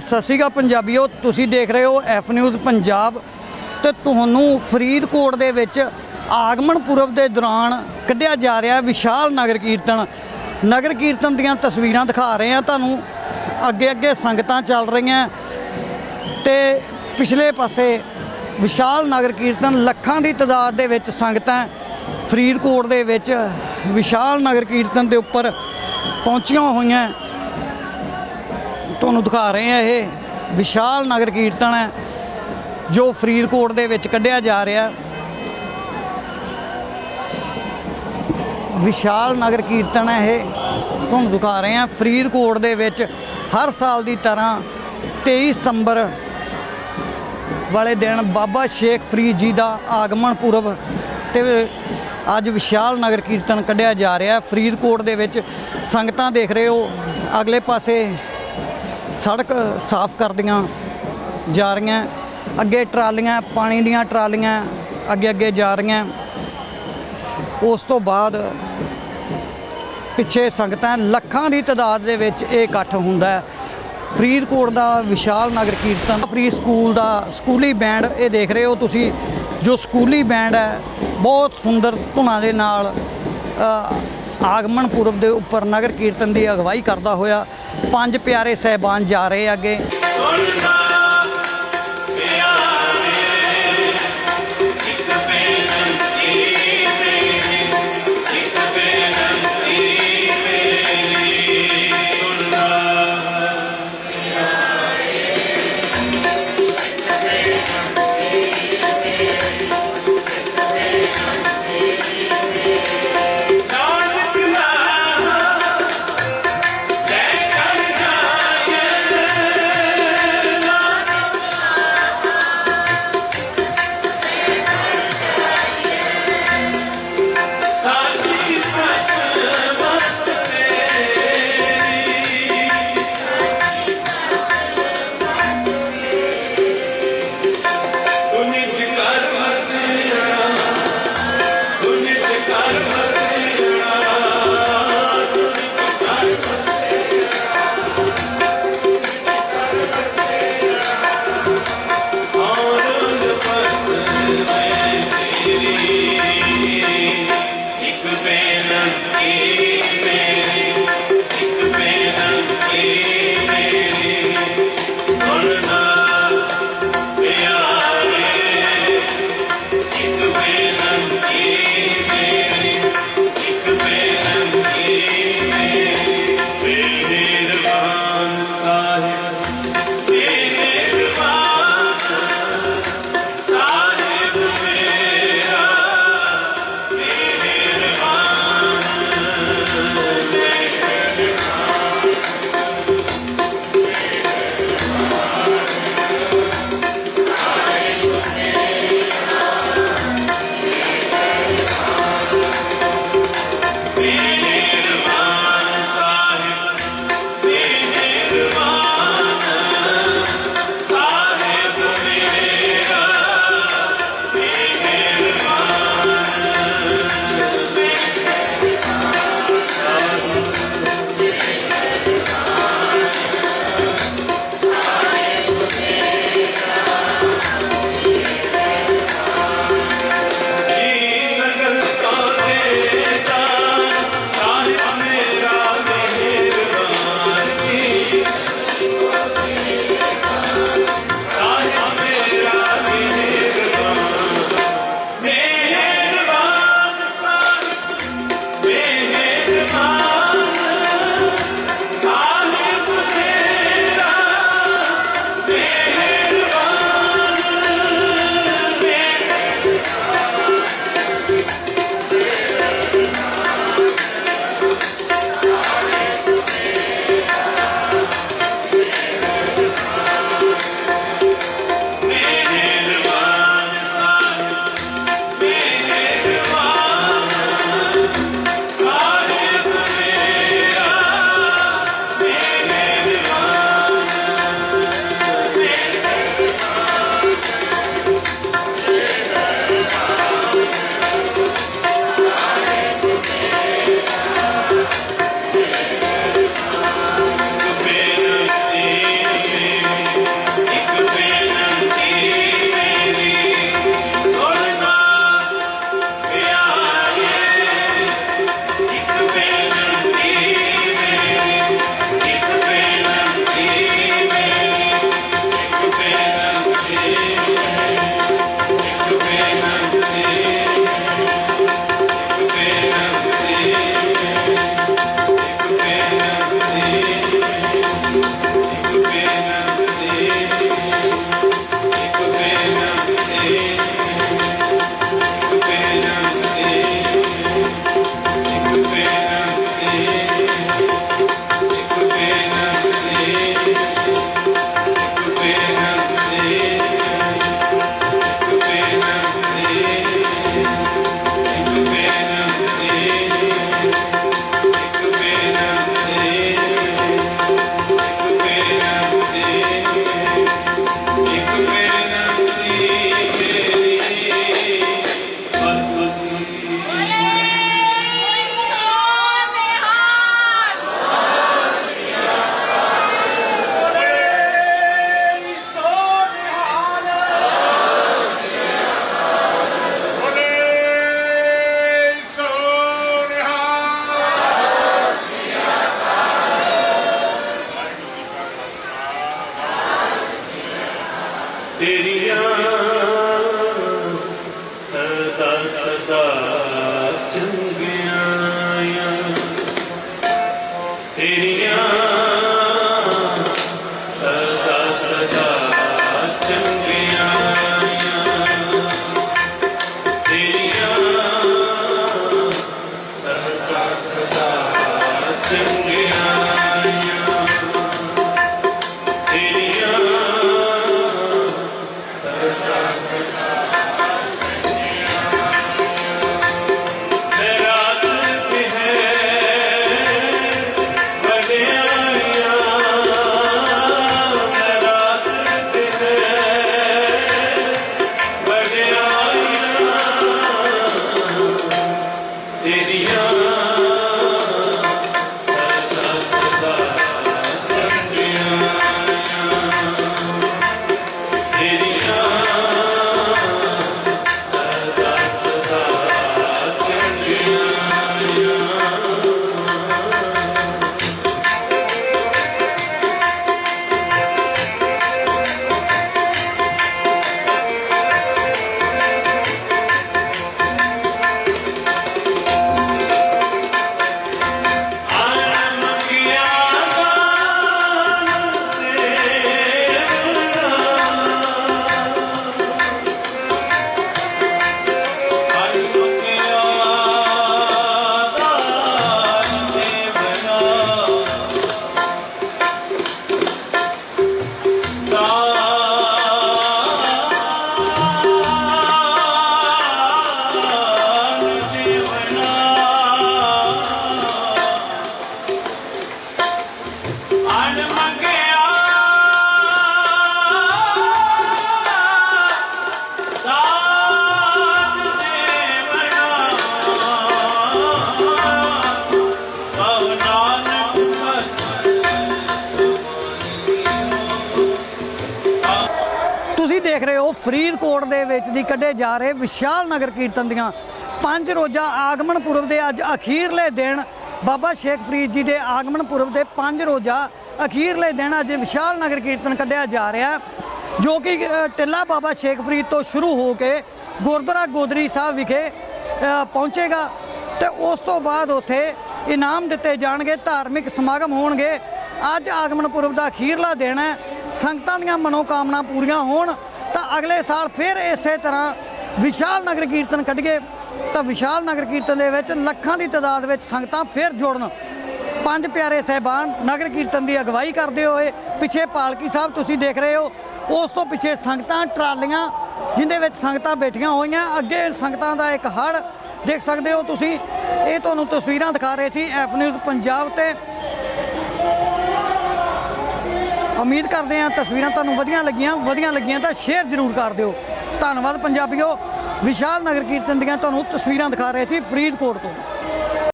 ਸਤਿ ਸ਼੍ਰੀ ਅਕਾਲ ਪੰਜਾਬੀਓ, ਤੁਸੀਂ ਦੇਖ ਰਹੇ ਹੋ ਐਫ ਨਿਊਜ਼ ਪੰਜਾਬ ਤੇ ਤੁਹਾਨੂੰ ਫਰੀਦਕੋਟ ਦੇ ਵਿੱਚ ਆਗਮਨ ਪੁਰਬ ਦੇ ਦੌਰਾਨ ਕੱਢਿਆ ਜਾ ਰਿਹਾ ਵਿਸ਼ਾਲ ਨਗਰ ਕੀਰਤਨ। ਨਗਰ ਕੀਰਤਨ ਦੀਆਂ ਤਸਵੀਰਾਂ ਦਿਖਾ ਰਹੇ ਹਾਂ ਤੁਹਾਨੂੰ। ਅੱਗੇ ਅੱਗੇ ਸੰਗਤਾਂ ਚੱਲ ਰਹੀਆਂ ਤੇ ਪਿਛਲੇ ਪਾਸੇ ਵਿਸ਼ਾਲ ਨਗਰ ਕੀਰਤਨ ਲੱਖਾਂ ਦੀ ਤਾਦਾਦ ਦੇ ਵਿੱਚ ਸੰਗਤਾਂ ਫਰੀਦਕੋਟ ਦੇ ਵਿੱਚ ਵਿਸ਼ਾਲ ਨਗਰ ਕੀਰਤਨ ਦੇ ਉੱਪਰ ਪਹੁੰਚੀਆਂ ਹੋਈਆਂ। ਤੁਹਾਨੂੰ ਦਿਖਾ ਰਹੇ ਆ ਇਹ ਵਿਸ਼ਾਲ ਨਗਰ ਕੀਰਤਨ ਹੈ, ਜੋ ਫਰੀਦਕੋਟ ਦੇ ਵਿੱਚ ਕੱਢਿਆ ਜਾ ਰਿਹਾ ਵਿਸ਼ਾਲ ਨਗਰ ਕੀਰਤਨ ਹੈ ਇਹ, ਤੁਹਾਨੂੰ ਦਿਖਾ ਰਹੇ ਆ ਫਰੀਦਕੋਟ ਦੇ ਵਿੱਚ ਹਰ ਸਾਲ ਦੀ ਤਰ੍ਹਾਂ 23 ਸਤੰਬਰ ਵਾਲੇ ਦਿਨ ਬਾਬਾ ਸ਼ੇਖ ਫਰੀਦ ਜੀ ਦਾ ਆਗਮਨ ਪੁਰਬ ਤੇ ਅੱਜ ਵਿਸ਼ਾਲ ਨਗਰ ਕੀਰਤਨ ਕੱਢਿਆ ਜਾ ਰਿਹਾ ਫਰੀਦਕੋਟ ਦੇ ਵਿੱਚ ਸੰਗਤਾਂ ਦੇਖ ਰਹੇ ਹੋ, ਅਗਲੇ ਪਾਸੇ ਸੜਕ ਸਾਫ਼ ਕਰਦੀਆਂ ਜਾ ਰਹੀਆਂ। ਅੱਗੇ ਟਰਾਲੀਆਂ, ਪਾਣੀ ਦੀਆਂ ਟਰਾਲੀਆਂ ਅੱਗੇ ਅੱਗੇ ਜਾ ਰਹੀਆਂ। ਉਸ ਤੋਂ ਬਾਅਦ ਪਿੱਛੇ ਸੰਗਤਾਂ, ਲੱਖਾਂ ਦੀ ਤਾਦਾਦ ਦੇ ਵਿੱਚ ਇਹ ਇਕੱਠ ਹੁੰਦਾ ਹੈ। ਫਰੀਦਕੋਟ ਦਾ ਵਿਸ਼ਾਲ ਨਗਰ ਕੀਰਤਨ, ਫਰੀ ਸਕੂਲ ਦਾ ਸਕੂਲੀ ਬੈਂਡ, ਇਹ ਦੇਖ ਰਹੇ ਹੋ ਤੁਸੀਂ, ਜੋ ਸਕੂਲੀ ਬੈਂਡ ਹੈ, ਬਹੁਤ ਸੁੰਦਰ ਧੁਨਾਂ ਦੇ ਨਾਲ ਆਗਮਨ ਪੁਰਬ ਦੇ ਉੱਪਰ ਨਗਰ ਕੀਰਤਨ ਦੀ ਅਗਵਾਈ ਕਰਦਾ ਹੋਇਆ ਪੰਜ ਪਿਆਰੇ ਸਹਿਬਾਨ ਜਾ ਰਹੇ ਅੱਗੇ। Amen. तेरिया ਫਰੀਦਕੋਟ ਦੇ ਵਿੱਚ ਦੀ ਕੱਢੇ ਜਾ ਰਹੇ ਵਿਸ਼ਾਲ ਨਗਰ ਕੀਰਤਨ ਦੀਆਂ ਪੰਜ ਰੋਜ਼ਾ ਆਗਮਨ ਪੁਰਬ ਦੇ ਅੱਜ ਅਖੀਰਲੇ ਦਿਨ ਬਾਬਾ ਸ਼ੇਖ ਫਰੀਦ ਜੀ ਦੇ ਆਗਮਨ ਪੁਰਬ ਦੇ ਪੰਜ ਰੋਜ਼ਾ ਅਖੀਰਲੇ ਦਿਨ ਅੱਜ ਵਿਸ਼ਾਲ ਨਗਰ ਕੀਰਤਨ ਕੱਢਿਆ ਜਾ ਰਿਹਾ ਜੋ ਕਿ ਟਿੱਲਾ ਬਾਬਾ ਸ਼ੇਖ ਫਰੀਦ ਤੋਂ ਸ਼ੁਰੂ ਹੋ ਕੇ ਗੁਰਦੁਆਰਾ ਗੋਦਰੀ ਸਾਹਿਬ ਵਿਖੇ ਪਹੁੰਚੇਗਾ ਤੇ ਉਸ ਤੋਂ ਬਾਅਦ ਉੱਥੇ ਇਨਾਮ ਦਿੱਤੇ ਜਾਣਗੇ, ਧਾਰਮਿਕ ਸਮਾਗਮ ਹੋਣਗੇ। ਅੱਜ ਆਗਮਨ ਪੁਰਬ ਦਾ ਅਖੀਰਲਾ ਦਿਨ ਹੈ, ਸੰਗਤਾਂ ਦੀਆਂ ਮਨੋਕਾਮਨਾ ਪੂਰੀਆਂ ਹੋਣ ਅਗਲੇ ਸਾਲ ਫਿਰ ਇਸੇ ਤਰ੍ਹਾਂ ਵਿਸ਼ਾਲ ਨਗਰ ਕੀਰਤਨ ਕੱਢੀਏ, ਤਾਂ ਵਿਸ਼ਾਲ ਨਗਰ ਕੀਰਤਨ ਦੇ ਵਿੱਚ ਲੱਖਾਂ ਦੀ ਤਾਦਾਦ ਵਿੱਚ ਸੰਗਤਾਂ ਫਿਰ ਜੋੜਨ। ਪੰਜ ਪਿਆਰੇ ਸਹਿਬਾਨ, ਨਗਰ ਕੀਰਤਨ ਦੀ ਅਗਵਾਈ ਕਰਦੇ ਹੋਏ, ਪਿੱਛੇ ਪਾਲਕੀ ਸਾਹਿਬ ਤੁਸੀਂ ਦੇਖ ਰਹੇ ਹੋ, ਉਸ ਤੋਂ ਪਿੱਛੇ ਸੰਗਤਾਂ ਟਰਾਲੀਆਂ ਜਿੰਦੇ ਵਿੱਚ ਸੰਗਤਾਂ ਬੈਠੀਆਂ ਹੋਈਆਂ, ਅੱਗੇ ਸੰਗਤਾਂ ਦਾ ਇੱਕ ਹੜ ਦੇਖ ਸਕਦੇ ਹੋ ਤੁਸੀਂ, ਇਹ ਤੁਹਾਨੂੰ ਤਸਵੀਰਾਂ ਦਿਖਾ ਰਹੇ ਸੀ ਐਫ ਨਿਊਜ਼ ਪੰਜਾਬ ਤੇ। ਉਮੀਦ ਕਰਦੇ ਹਾਂ ਤਸਵੀਰਾਂ ਤੁਹਾਨੂੰ ਵਧੀਆ ਲੱਗੀਆਂ ਵਧੀਆ ਲੱਗੀਆਂ ਤਾਂ ਸ਼ੇਅਰ ਜ਼ਰੂਰ ਕਰ ਦਿਓ। ਧੰਨਵਾਦ ਪੰਜਾਬੀਓ, ਵਿਸ਼ਾਲ ਨਗਰ ਕੀਰਤਨ ਦੀਆਂ ਤੁਹਾਨੂੰ ਤਸਵੀਰਾਂ ਦਿਖਾ ਰਹੇ ਸੀ ਫਰੀਦਕੋਟ ਤੋਂ।